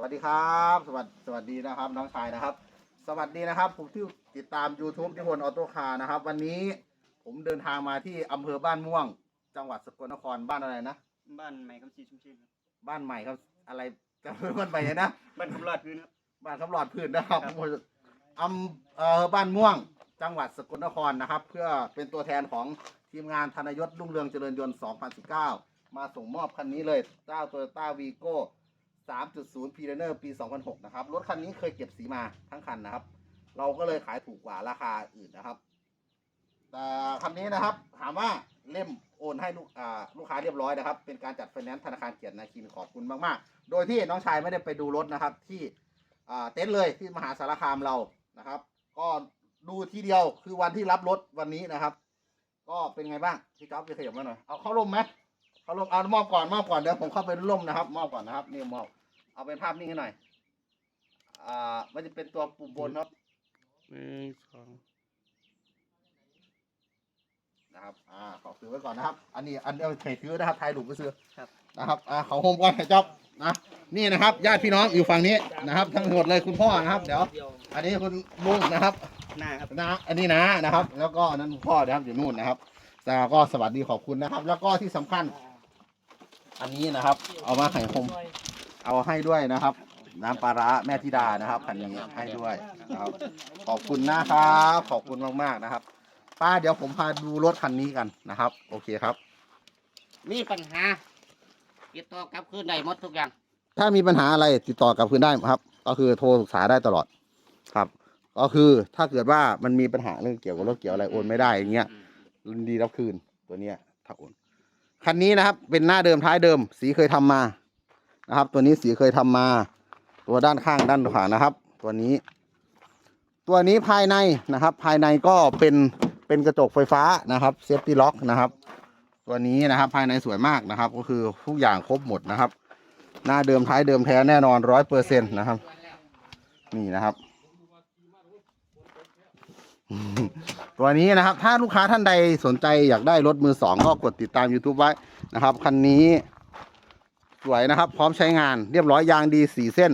สวัสดีครับ สวัสดีสวัสดีนะครับ น้องชายนะครับ สวัสดีนะครับ ผมที่ติดตาม YouTube นิพนธ์ออโต้คาร์นะครับ วันนี้ผมเดินทางมาที่อำเภอบ้านม่วง จังหวัดสกลนครบ้านอะไรนะ บ้านใหม่คำชีชุ่มชื่นครับบ้านใหม่ครับ อะไรจะเพิ่มมันไปนะบ้านคำลาดพื้นครับ บ้านคำหลอดพื้นนะครับครับ อำเอ่อบ้านม่วง จังหวัดสกลนครนะครับ เพื่อเป็นตัวแทนของทีมงานธนยศรุ่งเรืองเจริญยนต์ 2019 มาส่งมอบคันนี้เลยเจ้า Toyota Vigo 3.0 p r e n e r ปี 2006 นะครับ รถคันนี้เคยเก็บสีมาทั้งคันนะครับ เราก็เลยขายถูกกว่าราคาอื่นนะครับ แต่คันนี้นะครับ ถามว่าเล่มโอนให้ลูกลูกค้าเรียบร้อยนะครับ เป็นการจัดไฟแนนซ์ธนาคารเกียรตินาคินขอบคุณมากๆ โดยที่น้องชายไม่ได้ไปดูรถนะครับ ที่เต็นท์เลยที่มหาสารคามเรานะครับ ก็ดูทีเดียวคือวันที่รับรถวันนี้นะครับ ก็เป็นไงบ้างพี่จ๊อบไปขยับมาหน่อยเอาเข้าร่มไหมเข้าร่มเอามอบก่อนมอบก่อนเดี๋ยวผมเข้าไปร่มนะครับ มอบก่อนนะครับนี่มอบ เอาเป็นภาพนิ่งให้หน่อย อ่า มันจะเป็นตัวปุ่มบนครับหนึ่งสองนะครับ อ่าขอซื้อไว้ก่อนนะครับ อันนี้อันเดียวเคยซื้อนะครับไทยหลุมก็ซื้อครับ นะครับ อ่าเขาโฮมก่อนให้จ๊อบนะ นี่นะครับ ญาติพี่น้องอยู่ฝั่งนี้นะครับ ทั้งหมดเลยคุณพ่อนะครับ เดี๋ยว อันนี้คุณลุงนะครับ หน้าครับ นะ อันนี้นะนะครับ แล้วก็อันนั้นคุณพ่อนะครับอยู่นู่นนะครับแต่ก็สวัสดีขอบคุณนะครับ แล้วก็ที่สำคัญ อันนี้นะครับ เอามาให้ผม เอาให้ด้วยนะครับ น้ำปลาร้าแม่ธิดานะครับคันนี้ให้ด้วยนะครับขอบคุณนะครับ ขอบคุณมากๆนะครับ ป้าเดี๋ยวผมพาดูรถคันนี้กันนะครับ โอเคครับ มีปัญหาติดต่อกลับคืนได้หมดทุกอย่าง ถ้ามีปัญหาอะไรติดต่อกลับคืนได้ครับ ก็คือโทรปรึกษาได้ตลอดครับ ก็คือถ้าเกิดว่ามันมีปัญหาเรื่องเกี่ยวกับรถเกี่ยวอะไรโอนไม่ได้อย่างเงี้ยอืมยินดีรับคืนตัวเนี้ยถ้าโอนคันนี้นะครับเป็นหน้าเดิมท้ายเดิม สีเคยทำมา นะครับ ตัวนี้สีเคยทำมา ตัวด้านข้างด้านขวานะครับ ตัวนี้ ตัวนี้ภายในนะครับ ภายในก็เป็นเป็นกระจกไฟฟ้านะครับเซฟตี้ล็อกนะครับ ตัวนี้นะครับภายในสวยมากนะครับ ก็คือทุกอย่างครบหมดนะครับ หน้าเดิมท้ายเดิมแท้แน่นอนร้อยเปอร์เซ็นต์นะครับ นี่นะครับตัวนี้นะครับ ถ้าลูกค้าท่านใดสนใจอยากได้รถมือสองก็กดติดตาม YouTube ไว้นะครับ คันนี้ สวยนะครับ พร้อมใช้งานเรียบร้อยยางดีสีเส้น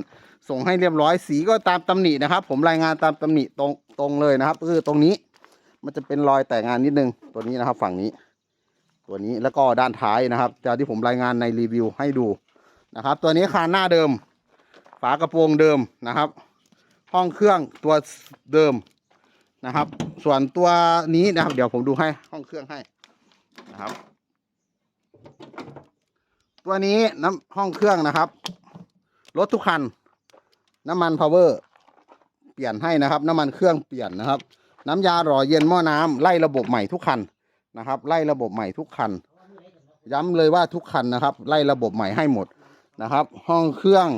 ส่งให้เรียบร้อยสีก็ตามตำหนินะครับ ผมรายงานตามตำหนิตรงตรงเลยนะครับก็คือตรงนี้มันจะเป็นรอยแต่งงานนิดนึงตัวนี้นะครับ ฝั่งนี้ ตัวนี้แล้วก็ด้านท้ายนะครับจากที่ผมรายงานในรีวิวให้ดูนะครับ ตัวนี้คานหน้าเดิม ฝากระโปรงเดิมนะครับ ห้องเครื่องตัวเดิมนะครับ ส่วนตัวนี้นะครับ เดี๋ยวผมดูให้ห้องเครื่องให้นะครับ ตัวนี้น้ำห้องเครื่องนะครับ รถทุกคัน น้ำมันพาวเวอร์เปลี่ยนให้นะครับ น้ำมันเครื่องเปลี่ยนนะครับ น้ำยาหล่อเย็นหม้อน้ำไล่ระบบใหม่ทุกคันนะครับ ไล่ระบบใหม่ทุกคัน ย้ำเลยว่าทุกคันนะครับ ไล่ระบบใหม่ให้หมดนะครับ ห้องเครื่อง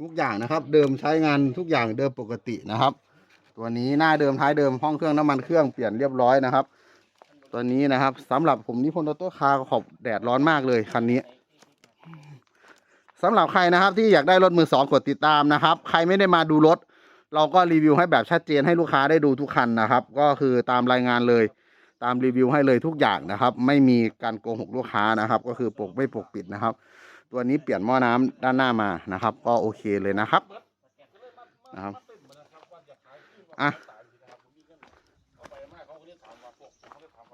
ทุกอย่างนะครับ เดิมใช้งานทุกอย่างเดิมปกตินะครับ ตัวนี้หน้าเดิมท้ายเดิมห้องเครื่องน้ำมันเครื่องเปลี่ยนเรียบร้อยนะครับ ตัวนี้นะครับสำหรับผมนิพนธ์ออโต้คาร์ขอบแดดร้อนมากเลยคันนี้สำหรับใครนะครับที่อยากได้รถมือสองกดติดตามนะครับ ใครไม่ได้มาดูรถ เราก็รีวิวให้แบบชัดเจนให้ลูกค้าได้ดูทุกคันนะครับ ก็คือตามรายงานเลย ตามรีวิวให้เลยทุกอย่างนะครับ ไม่มีการโกหกลูกค้านะครับ ก็คือปกไม่ปกปิดนะครับ ตัวนี้เปลี่ยนหม้อน้ำด้านหน้ามานะครับ ก็โอเคเลยนะครับนะครับอะ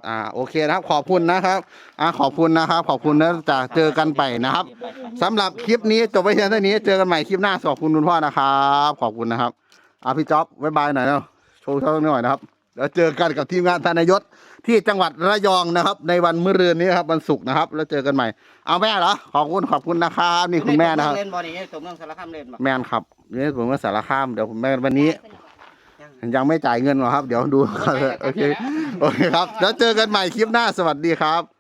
อ่าโอเคนะครับ ขอบคุณนะครับอ่าขอบคุณนะครับ ขอบคุณนะจากเจอกันไปนะครับสำหรับคลิปนี้จบไปเพียงเท่านี้เจอกันใหม่คลิปหน้าขอบคุณคุณพ่อนะครับ ขอบคุณนะครับอ่าพี่จ๊อบบ๊ายบายหน่อยนะโชว์เท่านี้หน่อยนะครับเดี๋ยวเจอกันกับทีมงานธนายศที่จังหวัดระยองนะครับ ในวันมะรืนนี้ครับวันศุกร์นะครับ แล้วเจอกันใหม่ เอาแม่เหรอขอบคุณขอบคุณนะครับนี่คุณแม่นะครับเล่นบอลนี่สมเรื่องสารคามเล่นบ่แม่นครับนี่ผมว่าสารคามเดี๋ยวผมแม่วันนี้ ยังไม่จ่ายเงินหรอกครับ เดี๋ยวดูโอเคโอเคครับ แล้วเจอกันใหม่คลิปหน้าสวัสดีครับ